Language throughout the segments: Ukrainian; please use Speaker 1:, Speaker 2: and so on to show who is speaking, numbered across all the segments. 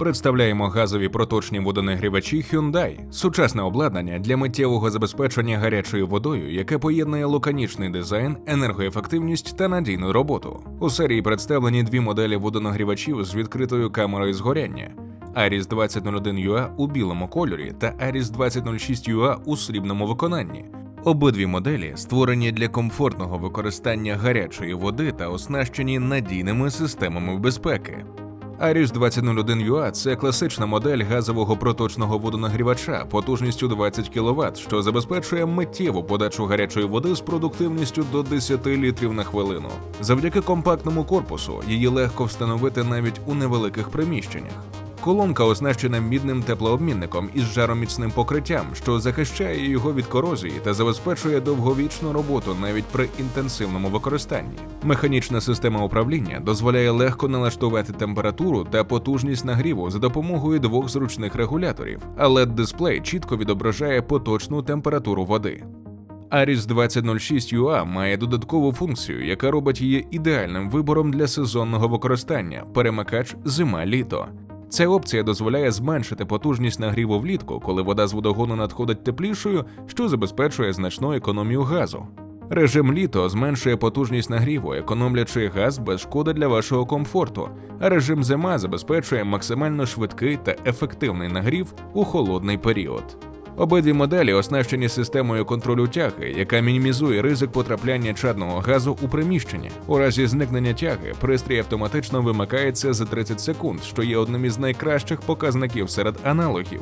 Speaker 1: Представляємо газові проточні водонагрівачі Hyundai – сучасне обладнання для миттєвого забезпечення гарячою водою, яке поєднує лаконічний дизайн, енергоефективність та надійну роботу. У серії представлені дві моделі водонагрівачів з відкритою камерою згоряння. Aris 2001 UA у білому кольорі та Aris 2006 UA у срібному виконанні. Обидві моделі створені для комфортного використання гарячої води та оснащені надійними системами безпеки. Aris 2001 UA – це класична модель газового проточного водонагрівача потужністю 20 кВт, що забезпечує миттєву подачу гарячої води з продуктивністю до 10 літрів на хвилину. Завдяки компактному корпусу її легко встановити навіть у невеликих приміщеннях. Колонка оснащена мідним теплообмінником із жароміцним покриттям, що захищає його від корозії та забезпечує довговічну роботу навіть при інтенсивному використанні. Механічна система управління дозволяє легко налаштувати температуру та потужність нагріву за допомогою двох зручних регуляторів, а led дисплей чітко відображає поточну температуру води. Aris 2006 UA має додаткову функцію, яка робить її ідеальним вибором для сезонного використання перемикач зима-літо. Ця опція дозволяє зменшити потужність нагріву влітку, коли вода з водогону надходить теплішою, що забезпечує значну економію газу. Режим літо зменшує потужність нагріву, економлячи газ без шкоди для вашого комфорту, а режим зима забезпечує максимально швидкий та ефективний нагрів у холодний період. Обидві моделі оснащені системою контролю тяги, яка мінімізує ризик потрапляння чадного газу у приміщення. У разі зникнення тяги пристрій автоматично вимикається за 30 секунд, що є одним із найкращих показників серед аналогів.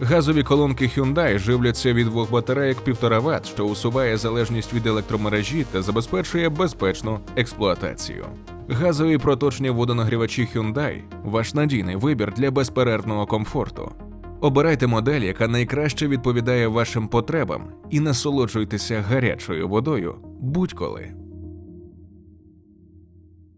Speaker 1: Газові колонки Hyundai живляться від двох батарейок 1,5 Вт, що усуває залежність від електромережі та забезпечує безпечну експлуатацію. Газові проточні водонагрівачі Hyundai – ваш надійний вибір для безперервного комфорту. Обирайте модель, яка найкраще відповідає вашим потребам, і насолоджуйтеся гарячою водою будь-коли.